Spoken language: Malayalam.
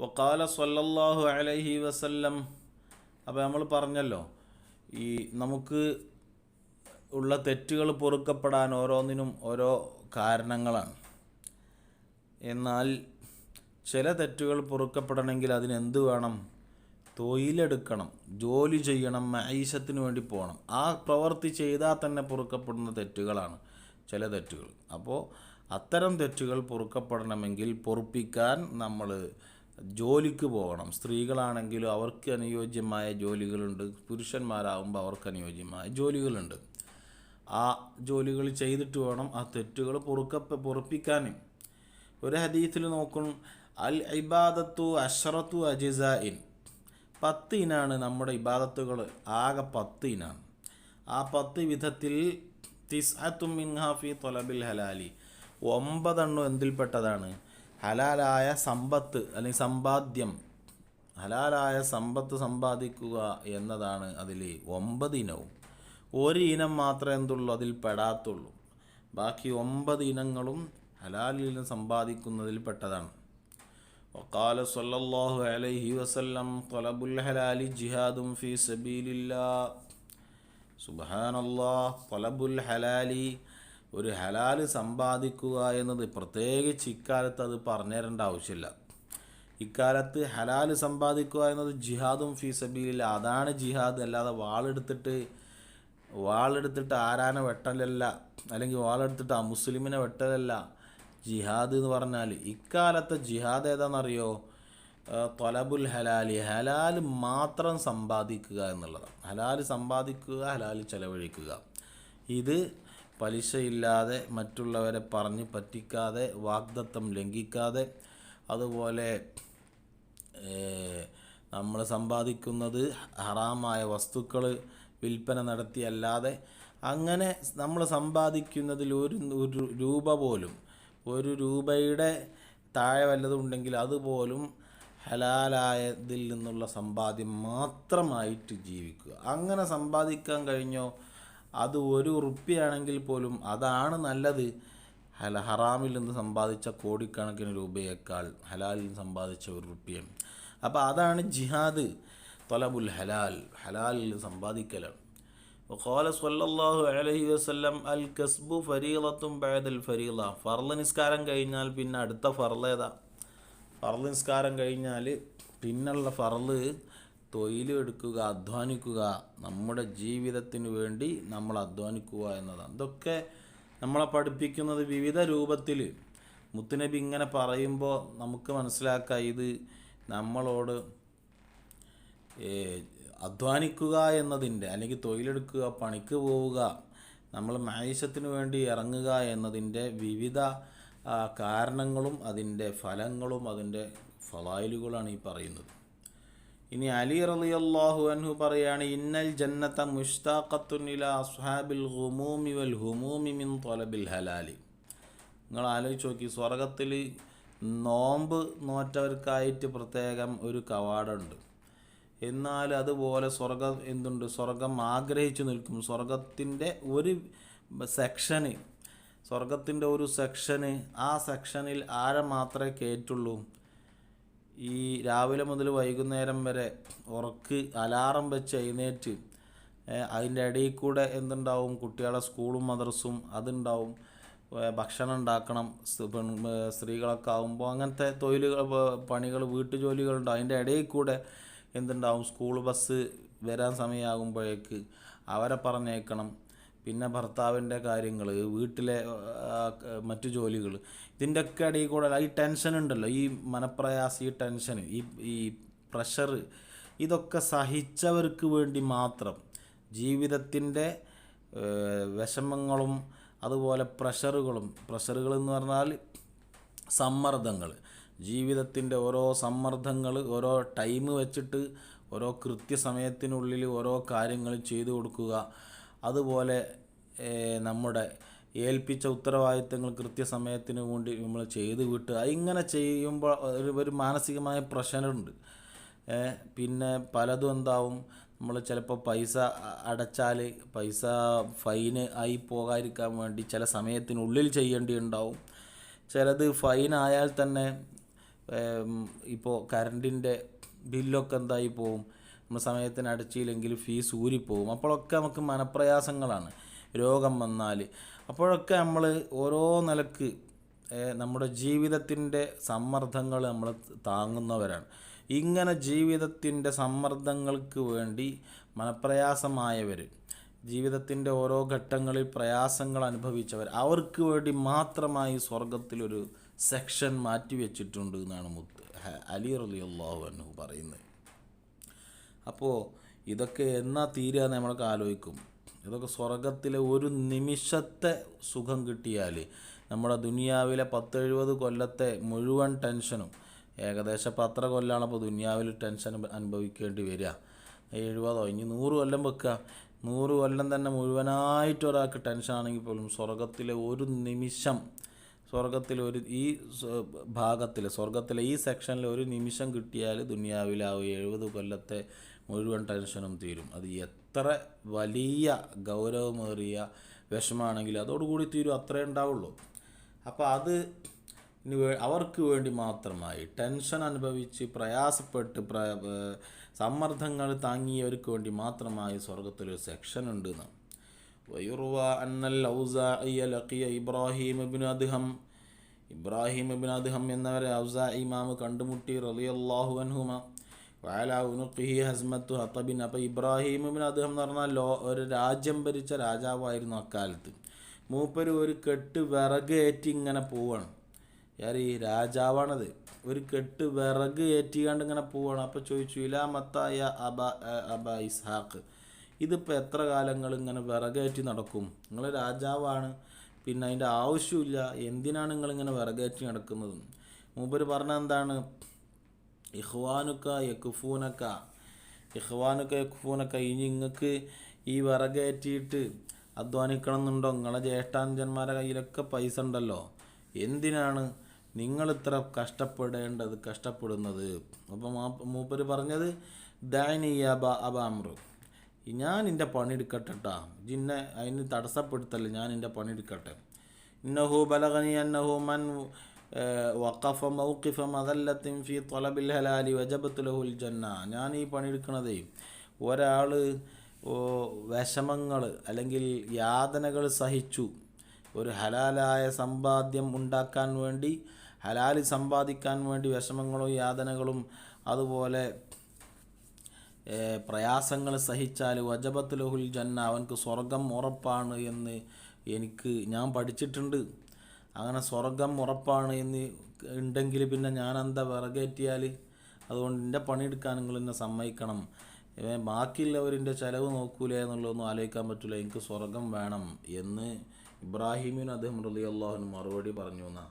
വക്കാല സല്ലല്ലാഹു അലൈഹി വസല്ലം. അപ്പോൾ നമ്മൾ പറഞ്ഞല്ലോ ഈ നമുക്ക് ഉള്ള തെറ്റുകൾ പൊറുക്കപ്പെടാൻ ഓരോന്നിനും ഓരോ കാരണങ്ങളാണ്. എന്നാൽ ചില തെറ്റുകൾ പൊറുക്കപ്പെടണമെങ്കിൽ അതിനെന്ത് വേണം? തൊഴിലെടുക്കണം ജോലി ചെയ്യണം മൈശത്തിന് വേണ്ടി പോകണം. ആ പ്രവൃത്തി ചെയ്താൽ തന്നെ പൊറുക്കപ്പെടുന്ന തെറ്റുകളാണ് ചില തെറ്റുകൾ. അപ്പോൾ അത്തരം തെറ്റുകൾ പൊറുക്കപ്പെടണമെങ്കിൽ പൊറുപ്പിക്കാൻ നമ്മൾ ജോലിക്ക് പോകണം. സ്ത്രീകളാണെങ്കിലും അവർക്ക് അനുയോജ്യമായ ജോലികളുണ്ട്. പുരുഷന്മാരാകുമ്പോൾ അവർക്ക് അനുയോജ്യമായ ജോലികളുണ്ട്. ആ ജോലികൾ ചെയ്തിട്ട് വേണം ആ തെറ്റുകൾ പൊറുക്ക പൊറുപ്പിക്കാൻ ഒരു ഹദീത്തിൽ നോക്കും അൽ ഇബാദത്തു അഷറത്തു അജിസഇൻ. പത്ത് ഇനാണ് നമ്മുടെ ഇബാദത്തുകൾ ആകെ പത്ത് ഇനാണ്. ആ പത്ത് വിധത്തിൽ തിസ്അത്തും മിൻഹാഫി തൊലബിൽ ഹലാലി. ഒമ്പതെണ്ണം എന്തിൽപ്പെട്ടതാണ്? ഹലാലായ സമ്പത്ത് അല്ലെങ്കിൽ സമ്പാദ്യം. ഹലാലായ സമ്പത്ത് സമ്പാദിക്കുക എന്നതാണ് അതിൽ ഒമ്പത് ഇനവും. ഒരു ഇനം മാത്രമേ എന്തുള്ളൂ? അതിൽ പെടാത്തുള്ളൂ. ബാക്കി ഒമ്പത് ഇനങ്ങളും ഹലാലിൽ നിന്ന് സമ്പാദിക്കുന്നതിൽ പെട്ടതാണ് وقال صلى الله عليه وسلم طلب الحلال جهاد في سبيل الله സുബഹാൻ അള്ളാഹ് തൊലബുൽ ഹലാലി ഒരു ഹലാല് സമ്പാദിക്കുക എന്നത് പ്രത്യേകിച്ച് ഇക്കാലത്ത് അത് പറഞ്ഞു തരേണ്ട ആവശ്യമില്ല ഇക്കാലത്ത് ഹലാല് സമ്പാദിക്കുക എന്നത് ജിഹാദും ഫീ സബീലില്ല അതാണ് ജിഹാദ് അല്ലാതെ വാളെടുത്തിട്ട് വാളെടുത്തിട്ട് ആരാനെ വെട്ടലല്ല അല്ലെങ്കിൽ വാളെടുത്തിട്ട് ആ മുസ്ലിമിനെ വെട്ടലല്ല ജിഹാദ് എന്ന് പറഞ്ഞാൽ ഇക്കാലത്തെ ജിഹാദ് ഏതാണെന്നറിയോ? തൊലബുൽ ഹലാലി ഹലാൽ മാത്രം സമ്പാദിക്കുക എന്നുള്ളതാണ്. ഹലാൽ സമ്പാദിക്കുക ഹലാൽ ചെലവഴിക്കുക. ഇത് പലിശയില്ലാതെ മറ്റുള്ളവരെ പറഞ്ഞ് പറ്റിക്കാതെ വാഗ്ദത്തം ലംഘിക്കാതെ അതുപോലെ നമ്മൾ സമ്പാദിക്കുന്നത് ഹറാമായ വസ്തുക്കൾ വിൽപ്പന നടത്തിയല്ലാതെ അങ്ങനെ നമ്മൾ സമ്പാദിക്കുന്നതിൽ ഒരു ഒരു രൂപ പോലും ഒരു രൂപയുടെ താഴെ വല്ലതും ഉണ്ടെങ്കിൽ അതുപോലും ഹലാലായതിൽ നിന്നുള്ള സമ്പാദ്യം മാത്രമായിട്ട് ജീവിക്കുക. അങ്ങനെ സമ്പാദിക്കാൻ കഴിഞ്ഞോ? അത് ഒരു ഉറുപ്പിയാണെങ്കിൽ പോലും അതാണ് നല്ലത്. ഹല ഹറാമിൽ നിന്ന് സമ്പാദിച്ച കോടിക്കണക്കിന് രൂപയേക്കാൾ ഹലാലിൽ നിന്ന് സമ്പാദിച്ച ഒരു റുപ്യം അപ്പോൾ അതാണ് ജിഹാദ് തൊലബുൽ ഹലാൽ. ഹലാലിൽ സമ്പാദിക്കലാണ്. وقال صلى الله عليه وسلم الكسب فريضة بعد الفريضة ഫർള് നിസ്കാരം കഴിഞ്ഞാൽ പിന്നെ അടുത്ത ഫർള് ഏതാ ഫർള് നിസ്കാരം കഴിഞ്ഞാൽ പിന്നുള്ള ഫർള് തൊഴിൽ എടുക്കുക അധ്വാനിക്കുക നമ്മുടെ ജീവിതത്തിന് വേണ്ടി നമ്മൾ അധ്വാനിക്കുക എന്നതാണ് ഇതൊക്കെ നമ്മളെ പഠിപ്പിക്കുന്നത് വിവിധ രൂപത്തിൽ മുത്തുനബി ഇങ്ങനെ പറയുമ്പോൾ നമുക്ക് മനസ്സിലാക്കാം ഇത് നമ്മളോട് അധ്വാനിക്കുക എന്നതിന്റെ അല്ലെങ്കിൽ തൊഴിലെടുക്കുക പണിക്ക് പോവുക നമ്മൾ മായുഷത്തിന് വേണ്ടി ഇറങ്ങുക എന്നതിന്റെ വിവിധ കാരണങ്ങളും അതിന്റെ ഫലങ്ങളും അതിന്റെ ഫലായിലുകളാണ് ഈ പറയുന്നത്. ഇനി അലി റളിയല്ലാഹു അൻഹു പറയാണ് ഇന്നൽ ജന്നത്ത മുഷ്താഖത്തുൻ അസ്ഹാബിൽ തൊലബിൽ ഹലാലി. നിങ്ങൾ ആലോചിച്ച് നോക്കി സ്വർഗത്തിൽ നോമ്പ് നോറ്റവർക്കായിട്ട് പ്രത്യേകം ഒരു കവാടമുണ്ട്. എന്നാൽ അതുപോലെ സ്വർഗം എന്തുണ്ട്? സ്വർഗം ആഗ്രഹിച്ചു നിൽക്കും. സ്വർഗത്തിന്റെ ഒരു സെക്ഷന് സ്വർഗത്തിന്റെ ഒരു സെക്ഷന് ആ സെക്ഷനിൽ ആരെ മാത്രമേ കയറ്റുള്ളൂ ഈ രാവിലെ മുതൽ വൈകുന്നേരം വരെ ഉറക്ക് അലാറം വെച്ച് എഴുന്നേറ്റ് അതിന്റെ ഇടയിൽ കൂടെ എന്തുണ്ടാവും? കുട്ടികളെ സ്കൂളും മദ്രസും അതുണ്ടാവും. ഭക്ഷണം ഉണ്ടാക്കണം. സ്ത്രീകളൊക്കെ ആകുമ്പോൾ അങ്ങനത്തെ തൊഴിലുകൾ പണികൾ വീട്ടുജോലികളുണ്ടാവും അതിന്റെ ഇടയിൽ കൂടെ എന്തുണ്ടാവും? സ്കൂൾ ബസ് വരാൻ സമയമാകുമ്പോഴേക്ക് അവരെ പറഞ്ഞേക്കണം. പിന്നെ ഭർത്താവിന്റെ കാര്യങ്ങൾ വീട്ടിലെ മറ്റു ജോലികൾ. ഇതിന്റെയൊക്കെ ഇടയിൽ കൂടെ ഈ ടെൻഷൻ ഉണ്ടല്ലോ. ഈ മനപ്രയാസം ഈ ടെൻഷൻ ഈ ഈ പ്രഷർ ഇതൊക്കെ സഹിച്ചവർക്ക് വേണ്ടി മാത്രം ജീവിതത്തിന്റെ വിഷമങ്ങളും അതുപോലെ പ്രഷറുകളും പ്രഷറുകൾ എന്ന് പറഞ്ഞാൽ സമ്മർദ്ദങ്ങൾ. ജീവിതത്തിന്റെ ഓരോ സമ്മർദ്ദങ്ങൾ ഓരോ ടൈം വെച്ചിട്ട് ഓരോ കൃത്യസമയത്തിനുള്ളിൽ ഓരോ കാര്യങ്ങൾ ചെയ്തു കൊടുക്കുക. അതുപോലെ നമ്മുടെ ഏൽപ്പിച്ച ഉത്തരവാദിത്തങ്ങൾ കൃത്യസമയത്തിന് വേണ്ടി നമ്മൾ ചെയ്ത് വിട്ടുക ഇങ്ങനെ ചെയ്യുമ്പോൾ ഒരു മാനസികമായ പ്രഷറുണ്ട് പിന്നെ പലതും എന്താവും നമ്മൾ ചിലപ്പോൾ പൈസ അടച്ചാൽ പൈസ ഫൈന് ആയി പോകാതിരിക്കാൻ വേണ്ടി ചില സമയത്തിനുള്ളിൽ ചെയ്യേണ്ടി ഉണ്ടാവും ചിലത് ഫൈൻ ആയാൽ തന്നെ ഇപ്പോൾ കറണ്ടിന്റെ ബില്ലൊക്കെ എന്തായി പോവും? നമ്മൾ സമയത്തിന് അടച്ചില്ലെങ്കിൽ ഫീസ് ഊരിപ്പോവും. അപ്പോഴൊക്കെ നമുക്ക് മനപ്രയാസങ്ങളാണ്. രോഗം വന്നാൽ അപ്പോഴൊക്കെ നമ്മൾ ഓരോ നിലയ്ക്ക് നമ്മുടെ ജീവിതത്തിന്റെ സമ്മർദ്ദങ്ങൾ നമ്മൾ താങ്ങുന്നവരാണ്. ഇങ്ങനെ ജീവിതത്തിന്റെ സമ്മർദ്ദങ്ങൾക്ക് വേണ്ടി മനപ്രയാസമായവർ ജീവിതത്തിന്റെ ഓരോ ഘട്ടങ്ങളിൽ പ്രയാസങ്ങൾ അനുഭവിച്ചവർ അവർക്ക് വേണ്ടി മാത്രമായി സ്വർഗത്തിലൊരു സെക്ഷൻ മാറ്റി വെച്ചിട്ടുണ്ട് എന്നാണ് മുത്ത് അലി റലി അള്ളാഹു അനു പറയുന്നത്. അപ്പോൾ ഇതൊക്കെ എന്നാ തീരുക നമ്മളൊക്കെ ആലോചിക്കും. ഇതൊക്കെ സ്വർഗത്തിലെ ഒരു നിമിഷത്തെ സുഖം കിട്ടിയാൽ നമ്മുടെ ദുനിയാവിലെ പത്തെഴുപത് കൊല്ലത്തെ മുഴുവൻ ടെൻഷനും ഏകദേശം ഇപ്പം അത്ര കൊല്ലമാണ് അപ്പോൾ ദുനിയാവിൽ ടെൻഷൻ അനുഭവിക്കേണ്ടി വരിക. എഴുപതോ ഇനി നൂറ് കൊല്ലം വെക്കുക. നൂറ് കൊല്ലം തന്നെ മുഴുവനായിട്ട് ഒരാൾക്ക് ടെൻഷനാണെങ്കിൽ പോലും സ്വർഗത്തിലെ ഒരു നിമിഷം സ്വർഗത്തിൽ ഒരു ഈ ഭാഗത്തിൽ സ്വർഗത്തിലെ ഈ സെക്ഷനിൽ ഒരു നിമിഷം കിട്ടിയാൽ ദുനിയാവിൽ ആ എഴുപത് കൊല്ലത്തെ മുഴുവൻ ടെൻഷനും തീരും. അത് എത്ര വലിയ ഗൗരവമേറിയ വിഷമാണെങ്കിൽ അതോടുകൂടി തീരും അത്രേ ഉണ്ടാവുള്ളൂ. അപ്പോൾ അത് ഇനി അവർക്ക് വേണ്ടി മാത്രമായി ടെൻഷൻ അനുഭവിച്ച് പ്രയാസപ്പെട്ട് പ്ര സമ്മർദ്ദങ്ങൾ താങ്ങിയവർക്ക് വേണ്ടി മാത്രമായി സ്വർഗത്തിലൊരു സെക്ഷൻ ഉണ്ട് എന്നാണ് ويروى أن الأوزاعي لقي إبراهيم بن أدهم ഇബ്രാഹിം ഇബിൻ അദ്ഹം എന്നവരെ ഔസാ ഇമാമ് കണ്ടുമുട്ടി റളിയല്ലാഹു അൻഹുമ വഅല ഉനുഖിഹി ഹസ്മത്തു ഹത്തബിൻ അപ്പോൾ ഇബ്രാഹിം ഇബിൻ അദ്ഹം എന്ന് പറഞ്ഞാൽ ലോ ഒരു രാജ്യം ഭരിച്ച രാജാവായിരുന്നു അക്കാലത്ത് മൂപ്പര് ഒരു കെട്ട് വിറക് ഏറ്റി ഇങ്ങനെ പോവാണ് யார் ഈ രാജാവാണത് ഒരു കെട്ട് വിറക് ഏറ്റിക്കാണ്ട് ഇങ്ങനെ പോവാണ് അപ്പോൾ ചോദിച്ചു ഇലാ മത്തായ അബ അബ ഇസ്ഹാഖ് ഇതിപ്പോൾ എത്ര കാലങ്ങൾ ഇങ്ങനെ വിറകേറ്റി നടക്കും? നിങ്ങൾ രാജാവാണ്. പിന്നെ അതിന്റെ ആവശ്യമില്ല. എന്തിനാണ് നിങ്ങളിങ്ങനെ വിറകേറ്റി നടക്കുന്നത്? മൂപ്പര് പറഞ്ഞ എന്താണ്? ഇഹ്വാനുക്ക യക്കുഫൂനക്ക ഇഹ്വാനുക്ക യഖുഫൂനക്ക. ഇനി നിങ്ങൾക്ക് ഈ വിറകേറ്റിയിട്ട് അധ്വാനിക്കണം എന്നുണ്ടോ നിങ്ങളെ ജ്യേഷ്ഠാനുജന്മാരുടെ കയ്യിലൊക്കെ പൈസ ഉണ്ടല്ലോ. എന്തിനാണ് നിങ്ങൾ ഇത്ര കഷ്ടപ്പെടേണ്ടത് കഷ്ടപ്പെടുന്നത്? അപ്പം മൂപ്പര് പറഞ്ഞത് ദാനിയ അബ അബ അമ്രു. ഞാൻ എന്റെ പണിയെടുക്കട്ടെ കേട്ടാ ജിന്നെ അതിന് തടസ്സപ്പെടുത്തല്ല ഞാൻ എന്റെ പണിയെടുക്കട്ടെ. ഇന്നഹു ബലഗനി അന്നഹു മൻ വഖഫ മൗഖിഫ മദല്ലത്തിൻ ഫി തൊലബിൽ ഹലാലി വജബത്ത് ലഹുൽ ജന്ന. ഞാൻ ഈ പണിയെടുക്കണതേ ഒരാൾ വിഷമങ്ങൾ അല്ലെങ്കിൽ യാതനകൾ സഹിച്ചു. ഒരു ഹലാലായ സമ്പാദ്യം ഉണ്ടാക്കാൻ വേണ്ടി ഹലാലി സമ്പാദിക്കാൻ വേണ്ടി വിഷമങ്ങളും യാതനകളും അതുപോലെ പ്രയാസങ്ങൾ സഹിച്ചാൽ വജബത്ത് ലഹുൽ ജന്ന അവൻക്ക് സ്വർഗം ഉറപ്പാണ് എന്ന് എനിക്ക് ഞാൻ പഠിച്ചിട്ടുണ്ട്. അങ്ങനെ സ്വർഗം ഉറപ്പാണ് എന്ന് ഉണ്ടെങ്കിൽ പിന്നെ ഞാൻ എന്താ വിറകേറ്റിയാൽ? അതുകൊണ്ട് എന്റെ പണിയെടുക്കാൻ നിങ്ങൾ എന്നെ സമ്മതിക്കണം. ബാക്കിയുള്ളവരിന്റെ ചിലവ് നോക്കൂലേ എന്നുള്ളതൊന്നും ആലോചിക്കാൻ പറ്റില്ല. എനിക്ക് സ്വർഗം വേണം എന്ന് ഇബ്രാഹിമിന് അദ്ദേഹം റലി അള്ളാഹുന് മറുപടി പറഞ്ഞു എന്നാ.